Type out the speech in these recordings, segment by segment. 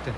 আসছেন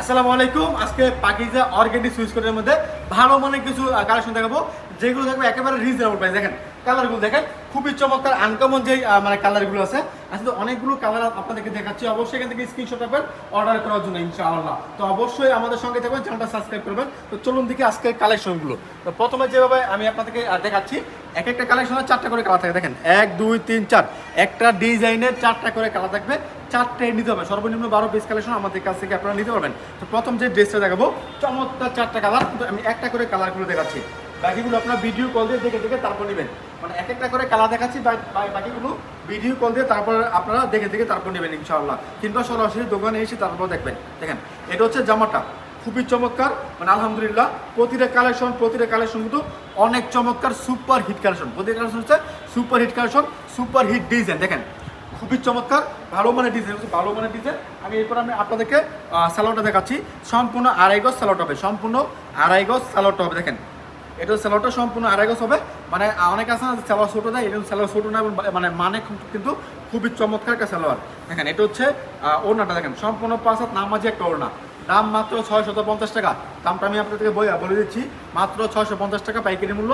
আসসালামু আলাইকুম। আজকে পাকিজা অর্গেনিক সুইচ কোটের মধ্যে ভালো মানে কিছু কালেকশন দেখাবো। যেগুলো থাকবে একেবারে রিজনেবল প্রাইস দেখেন কালারগুলো দেখেন, খুবই চমৎকার আনকমন যে মানে কালারগুলো আছে আসলে অনেকগুলো কালার আপনাদেরকে দেখাচ্ছি। অবশ্যই এখান থেকে স্ক্রিনশট রাখবেন অর্ডার করার জন্য, ইনশাআল্লাহ। তো অবশ্যই আমাদের সঙ্গে থাকবেন চ্যানেলটা সাবস্ক্রাইব করবেন। তো চলুন দিকে আজকের কালেকশনগুলো তো প্রথমে যেভাবে আমি আপনাদেরকে দেখাচ্ছি এক একটা কালেকশনে চারটা করে কালার থাকে। দেখেন, এক, দুই, তিন, চার। একটা ডিজাইনের চারটা করে কালার থাকবে। চারটে নিতে হবে। সর্বনিম্ন বারো পিস কালেকশন আমাদের কাছ থেকে আপনারা নিতে পারবেন। তো প্রথম যে ড্রেসটা দেখাবো, চমৎকার চারটা কালার কিন্তু আমি একটা করে কালারগুলো দেখাচ্ছি। বাকিগুলো আপনার ভিডিও কল দিয়ে দেখে দেখে তারপর নেবেন। মানে এক একটা করে কালার দেখাচ্ছি বাকিগুলো ভিডিও কল দিয়ে তারপর আপনারা দেখে দেখে তারপর নেবেন ইনশাআল্লাহ। কিংবা সরাসরি দোকানে এসে তারপর দেখবেন। দেখেন, এটা হচ্ছে জামাটা। খুবই চমৎকার। মানে আলহামদুলিল্লাহ, প্রতিটা কালেকশন প্রতিটা কালেকশন কিন্তু অনেক চমৎকার সুপার হিট কালেকশন প্রতিটা কালেকশন হচ্ছে super hit collection super hit design দেখেন, খুবই চমৎকার। ভালো মানের ডিজাইন ভালো মানের ডিজাইন আমি এরপর আমি আপনাদেরকে স্যালোটা দেখাচ্ছি। সম্পূর্ণ আড়াই গজ স্যালোট হবে সম্পূর্ণ আড়াই গজ স্যালোট হবে দেখেন এটা স্যালোটা সম্পূর্ণ আড়াই গজ হবে। মানে অনেক আছে না স্যালোয়ার ছোটো দেয় এটা স্যালোয়ার ছোটো না মানে মানে কিন্তু খুবই চমৎকার একটা স্যালোয়ার দেখেন, এটা হচ্ছে ওড়নাটা দেখেন, সম্পূর্ণ পাঁচ হাত নামাজি একটা ওড়না। দাম মাত্র ছয়শত পঞ্চাশ টাকা। দামটা আমি আপনাদেরকে বই বলে দিচ্ছি, মাত্র ছয়শো পঞ্চাশ টাকা পাইকারি মূল্য।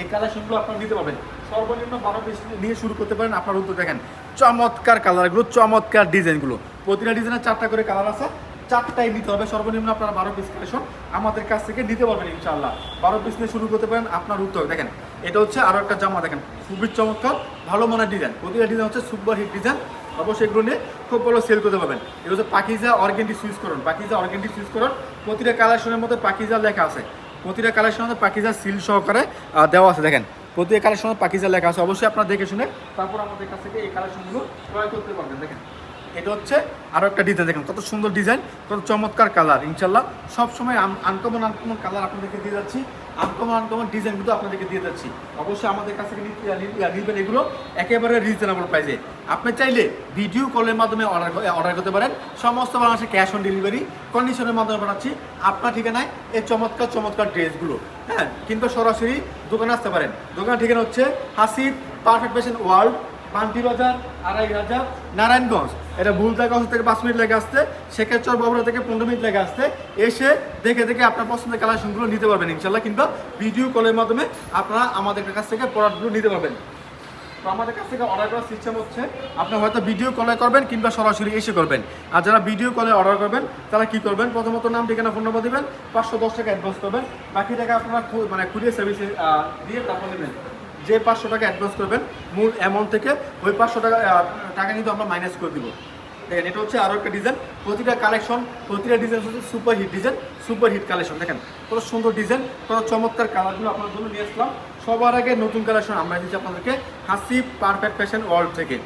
এই কালেকশনগুলো আপনারা নিতে পারবেন। সর্বনিম্ন বারো পিস নিয়ে শুরু করতে পারেন আপনার উত্তর দেখেন, চমৎকার কালারগুলো, চমৎকার ডিজাইনগুলো। প্রতিটা ডিজাইনের চারটা করে কালার আছে। চারটাই নিতে হবে। সর্বনিম্ন আপনারা বারো পিস কালেকশন আমাদের কাছ থেকে নিতে পারবেন ইনশাল্লাহ বারো পিস শুরু করতে পারেন, আপনার উত্তর। দেখেন, এটা হচ্ছে আরও একটা জামা, দেখেন, খুবই চমৎকার, ভালো মানের ডিজাইন প্রতিটা ডিজাইন হচ্ছে সুপার হিট ডিজাইন অবশ্যই এগুলো নিয়ে খুব ভালো সেল করতে পারবেন। এটা হচ্ছে পাকিজা অর্গেন্টি সুইচ করুন। পাকিজা অর্গেন্টি সুইচ করুন। প্রতিটা কালেকশনের মধ্যে পাকিজা লেখা আছে। প্রতিটা কালেকশনের মধ্যে পাকিজা সিল সহকারে দেওয়া আছে। দেখেন, প্রতিটা কালেকশনের পাকিজা লেখা আছে। অবশ্যই আপনারা দেখে শুনে তারপর আমাদের কাছ থেকে এই কালেকশনগুলো ক্রয় করতে পারবেন। দেখেন এটা হচ্ছে আরও একটা ডিজাইন দেখেন, কত সুন্দর ডিজাইন কত চমৎকার কালার ইনশাল্লাহ সবসময় আনকমন আনকমন কালার আপনাদেরকে দিয়ে যাচ্ছি। আনকমন আনকমন ডিজাইন কিন্তু আপনাদেরকে দিয়ে যাচ্ছি। অবশ্যই আমাদের কাছ থেকে নিবেন এগুলো একেবারে রিজনেবল প্রাইসে আপনি চাইলে ভিডিও কলের মাধ্যমে অর্ডার অর্ডার করতে পারেন। সমস্ত বাংলাদেশে ক্যাশ অন ডেলিভারি কন্ডিশনের মাধ্যমে বানাচ্ছি। আপনার ঠিকানায় এই চমৎকার চমৎকার ড্রেসগুলো হ্যাঁ? কিন্তু সরাসরি দোকানে আসতে পারেন। দোকানের ঠিকানা হচ্ছে Hasib perfect patient world Panti বাজার আড়াই হাজার নারায়ণগঞ্জ এটা ভুলতাগঞ্জ থেকে পাঁচ মিনিট লেগে আসতে শেখেরচর বাবুরা থেকে পনেরো মিনিট লেগে আসতে এসে দেখে দেখে আপনার পছন্দের কালেকশনগুলো নিতে পারবেন ইনশাল্লাহ, কিংবা ভিডিও কলের মাধ্যমে আপনারা আমাদের কাছ থেকে প্রোডাক্টগুলো নিতে পারবেন। তো আমাদের কাছ থেকে অর্ডার করার সিস্টেম হচ্ছে, আপনি হয়তো ভিডিও কলে করবেন কিংবা সরাসরি এসে করবেন। আর যারা ভিডিও কলে অর্ডার করবেন, তারা কি করবেন? প্রথমত নাম, ঠিকানা ফোন নম্বর দিবেন, পাঁচশো দশ টাকা অ্যাডভান্স করবেন। বাকি টাকা আপনারা মানে কুরিয়ার সার্ভিসে দিয়ে তারপর নেবেন। যে পাঁচশো টাকা অ্যাডভান্স করবেন, মূল অ্যামাউন্ট থেকে ওই পাঁচশো টাকা টাকা কিন্তু আমরা মাইনাস করে দিব। দেখেন, এটা হচ্ছে আরও একটা ডিজাইন প্রতিটা কালেকশন প্রতিটা ডিজাইন হচ্ছে super hit design super hit collection দেখেন, কত সুন্দর ডিজাইন কত চমৎকার কালারগুলো আপনার জন্য নিয়ে আসলাম। সবার আগে নতুন কালেকশন আমরা দিচ্ছি আপনাদেরকে হাসি পারফেক্ট ফ্যাশন ওয়ার্ল্ড থেকে।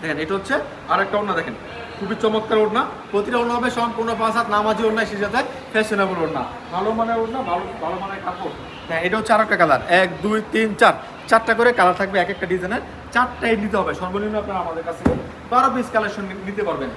দেখেন, এটা হচ্ছে আর একটা ওড়না, দেখেন। খুবই চমৎকার ওড়না। প্রতিটা ওড়না হবে সম্পূর্ণ পাঁচ হাত, নামাজি ওড়না সেই সাথে ফ্যাশনেবল ওড়না। ভালো মানের ওড়না, ভালো ভালো মানের কাপড়। হ্যাঁ এটা হচ্ছে আর একটা কালার এক, দুই, তিন, চার। চারটা করে কালার থাকবে এক একটা ডিজাইনের চারটাই নিতে হবে। সর্বনিম্ন আপনারা আমাদের কাছ থেকে বারো পিস কালেকশন নিতে পারবেন।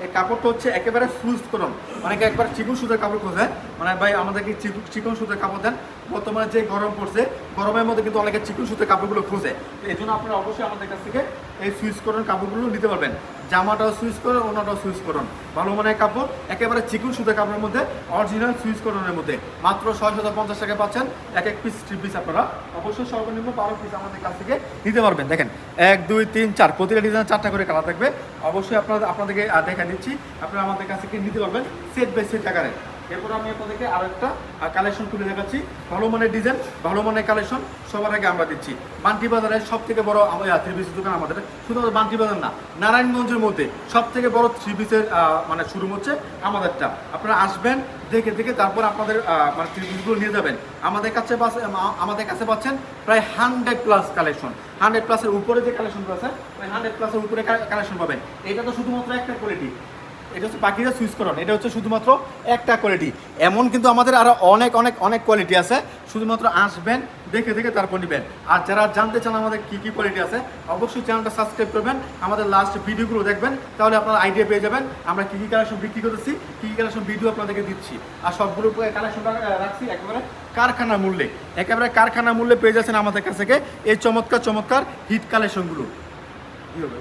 এই কাপড়টা হচ্ছে একেবারে ফুলস করুন অনেকে একবার চিকন সুতার কাপড় খোঁজে। মানে ভাই, আমাদেরকে চিকন- সুতার কাপড় দেন। বর্তমানে যে গরম পড়ছে, গরমের মধ্যে কিন্তু অনেকে চিকন সুতার কাপড়গুলো খোঁজে। এই জন্য আপনারা অবশ্যই আমাদের কাছ থেকে এই সুইচ করুন কাপড়গুলো নিতে পারবেন। জামাটাও সুইচ করুন ওনাটাও সুইচ করুন ভালো মানের কাপড়, একেবারে চিকুন সুতা কাপড়ের মধ্যে অরিজিনাল সুইচ করনের মধ্যে। মাত্র ছয় শত পঞ্চাশ টাকা পাচ্ছেন, এক এক পিস থ্রি পিস আপনারা। অবশ্যই সর্বনিম্ন বারো পিস আমাদের কাছ থেকে নিতে পারবেন। দেখেন, এক, দুই, তিন, চার, প্রতিটা ডিজাইন চারটা করে কালার থাকবে। অবশ্যই আপনাদের আপনাদেরকে দেখা দিচ্ছি। আপনারা আমাদের কাছ থেকে নিতে পারবেন সেট বাই সেট আকারে। এরপর আমি আপনাদেরকে আরও একটা কালেকশন তুলে দেখাচ্ছি। ভালো মানের ডিজাইন ভালো মানের কালেকশন সবার আগে আমরা দিচ্ছি। বান্টি বাজারের সব থেকে বড় থ্রি পিসের দোকান আমাদের। শুধুমাত্র বান্টি বাজার না, নারায়ণগঞ্জের মধ্যে সব থেকে বড় থ্রি পিসের মানে শুরু হচ্ছে আমাদেরটা। আপনারা আসবেন, দেখে দেখে তারপর আপনাদের মানে থ্রি পিসগুলো নিয়ে যাবেন। আমাদের কাছে আমাদের কাছে পাচ্ছেন প্রায় হান্ড্রেড প্লাস কালেকশন হান্ড্রেড প্লাসের উপরে যে কালেকশনগুলো আছে, ওই হান্ড্রেড প্লাসের উপরে কালেকশন পাবেন। এটা তো শুধুমাত্র একটা কোয়ালিটি এটা হচ্ছে বাকিটা সুইচ করুন এটা হচ্ছে শুধুমাত্র একটা কোয়ালিটি এমন কিন্তু আমাদের আরও অনেক অনেক অনেক কোয়ালিটি আছে। শুধুমাত্র আসবেন, দেখে দেখে তারপর নেবেন। আর যারা জানতে চান আমাদের কি কি কোয়ালিটি আছে, অবশ্যই চ্যানেলটা সাবস্ক্রাইব করবেন। আমাদের লাস্ট ভিডিওগুলো দেখবেন, তাহলে আপনারা আইডিয়া পেয়ে যাবেন আমরা কি কি কালেকশন বিক্রি করতেছি, কি কি কালেকশন ভিডিও আপনাদেরকে দিচ্ছি। আর সবগুলো কালেকশন রাখছি একেবারে কারখানা মূল্যে। একেবারে কারখানা মূল্যে পেয়ে যাচ্ছেন আমাদের কাছ থেকে এই চমৎকার চমৎকার হিট কালেকশনগুলো কি হবে?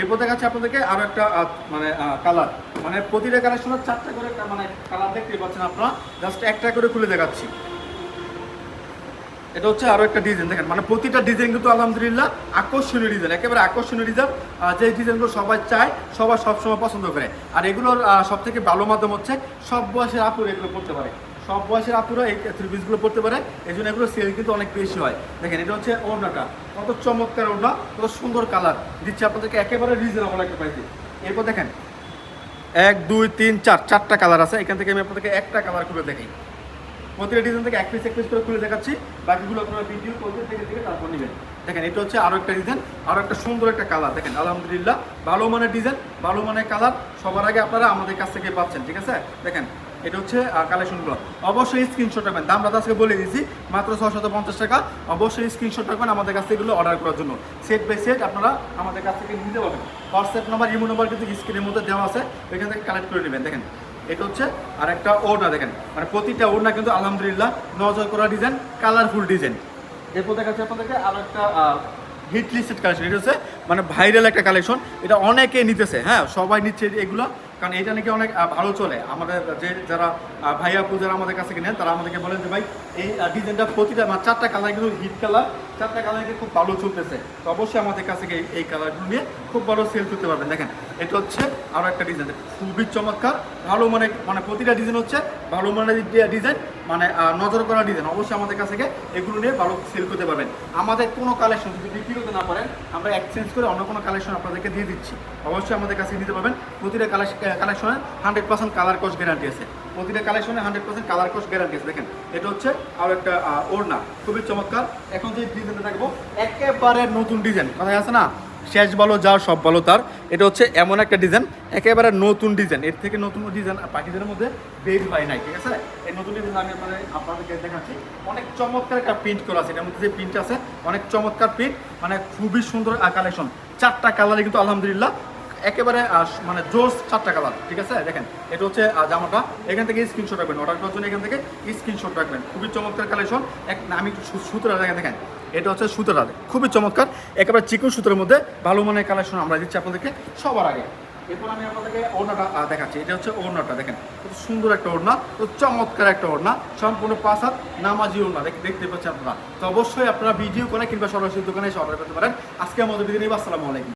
এরপর দেখাচ্ছি আপনাদেরকে আরও একটা মানে কালার মানে প্রতিটা কালেকশনের চারটা করে মানে কালার দেখতে পাচ্ছেন আপনারা। জাস্ট একটা করে খুলে দেখাচ্ছি। এটা হচ্ছে আরও একটা ডিজাইন দেখেন। মানে প্রতিটা ডিজাইন কিন্তু আলহামদুলিল্লাহ আকর্ষণীয় ডিজাইন একেবারে আকর্ষণীয় ডিজাইন যে ডিজাইনগুলো সবাই চায় সবাই সবসময় পছন্দ করে। আর এগুলোর সব থেকে ভালো মাধ্যম হচ্ছে সব বয়সের আপুর এগুলো করতে পারে। সব বয়সের আপুরা এই থ্রি পিসগুলো পড়তে পারে। এই জন্য এগুলো সেল কিন্তু অনেক বেশি হয়। দেখেন, এটা হচ্ছে ওড়নাটা। কত চমৎকার ওড়না, কত সুন্দর কালার দিচ্ছে আপনাদেরকে একেবারে রিজনেবল একটা প্রাইসে এরপর দেখেন, এক, দুই, তিন, চার, চারটা কালার আছে। এখান থেকে আমি আপনাদেরকে একটা কালার খুলে দেখাই। প্রতিটা ডিজাইন থেকে এক পিস এক পিস করে খুলে দেখাচ্ছি। বাকিগুলো আপনারা ভিডিও করবেন থেকে থেকে তারপর নেবেন। দেখেন, এটা হচ্ছে আরও একটা ডিজাইন আরও একটা সুন্দর একটা কালার দেখেন, আলহামদুলিল্লাহ, ভালো মানের ডিজাইন ভালো মানের কালার সবার আগে আপনারা আমাদের কাছ থেকে পাচ্ছেন, ঠিক আছে? দেখেন, এটা হচ্ছে কালেকশনগুলো অবশ্যই স্ক্রিনশট রাখবেন। দামটা তো আজকে বলে দিয়েছি, মাত্র ছশত পঞ্চাশ টাকা। অবশ্যই স্ক্রিনশট রাখবেন আমাদের কাছ থেকে এগুলো অর্ডার করার জন্য। সেট বাই সেট আপনারা আমাদের কাছ থেকে নিতে পারবেন। হোয়াটসঅ্যাপ নাম্বার ইমো নাম্বার কিন্তু স্ক্রিনের মধ্যে দেওয়া আছে ওইখান থেকে কালেক্ট করে নেবেন। দেখেন, এটা হচ্ছে আর একটা ওড়না দেখেন। মানে প্রতিটা ওড়না কিন্তু আলহামদুলিল্লাহ, নজর করা ডিজাইন কালারফুল ডিজাইন এরপর দেখাচ্ছে আপনাদেরকে আরও একটা হিট লিস্টেড কালেকশন এটা হচ্ছে মানে ভাইরাল একটা কালেকশন এটা অনেকে নিতেছে হ্যাঁ? সবাই নিচ্ছে এগুলো, কারণ এটা নাকি অনেক ভালো চলে। আমাদের যে, যারা ভাইয়া পূজারা আমাদের কাছে কিনে তারা আমাদেরকে বলেন যে, ভাই, এই ডিজাইনটা প্রতিটা মানে চারটা কালার কিন্তু হিট কালার চারটা কালার কিন্তু খুব ভালো চলতেছে। তো অবশ্যই আমাদের কাছে এই কালারগুলো নিয়ে খুব ভালো সেল করতে পারবেন। দেখেন, এটা হচ্ছে আরও একটা ডিজাইন খুবই চমৎকার। ভালো মানে মানে প্রতিটা ডিজাইন হচ্ছে ভালো মানের ডিজাইন মানে নজর করা ডিজাইন অবশ্যই আমাদের কাছ থেকে এগুলো নিয়ে ভালো সেল করতে পারবেন। আমাদের কোনো কালেকশন যদি বিক্রি করতে না পারেন, আমরা এক্সচেঞ্জ করে অন্য কোনো কালেকশন আপনাদেরকে দিয়ে দিচ্ছি। অবশ্যই আমাদের কাছে নিতে পারবেন। প্রতিটা কালেকশনের hundred percent colour course guarantee আছে। প্রতিটা কালেকশনে hundred percent colour course guarantee আছে। দেখেন, এটা হচ্ছে আরও একটা ওড়না। খুবই চমৎকার। এখন যে ডিজাইনটা থাকব একেবারে নতুন ডিজাইন কথায় আছে না? শেষ বলো যাও, সব বলো তার। এটা হচ্ছে এমন একটা ডিজাইন একেবারে নতুন ডিজাইন এর থেকে নতুন ডিজাইন আর পাখিদের মধ্যে বের হয় নাই, ঠিক আছে? এই নতুন ডিজাইন আমি আপনাদের আপনাদেরকে দেখাচ্ছি। অনেক চমৎকার একটা প্রিন্ট করা আছে। এটার মধ্যে যে প্রিন্ট আছে, অনেক চমৎকার প্রিন্ট মানে খুবই সুন্দর কালেকশন চারটা কালারে কিন্তু আলহামদুলিল্লাহ একেবারে মানে জোস চারটা কালার ঠিক আছে? দেখেন, এটা হচ্ছে জামাটা। এখান থেকে স্ক্রিনশট রাখবেন অর্ডার করার জন্য এখান থেকে স্ক্রিনশট রাখবেন। খুবই চমৎকার কালেকশন এক আমি সু- সুতোটা দেখেন দেখেন। এটা হচ্ছে সুতোটা খুবই চমৎকার। একেবারে চিকন সুতোর মধ্যে ভালো মানের কালেকশন আমরা দিচ্ছি আপনাদেরকে সবার আগে। এরপর আমি আপনাদেরকে ওড়নাটা দেখাচ্ছি। এটা হচ্ছে ওড়নাটা, দেখেন। খুব সুন্দর একটা ওড়না তো চমৎকার একটা ওড়না। সম্পূর্ণ পাঁচ হাত নামাজি ওড়না, দেখ- দেখতে পাচ্ছেন আপনারা। তো অবশ্যই আপনারা ভিডিও করে কিংবা সরাসরি দোকানে এসে অর্ডার করতে পারেন। আজকে আমাদের নিয়ে আসসালামু আলাইকুম।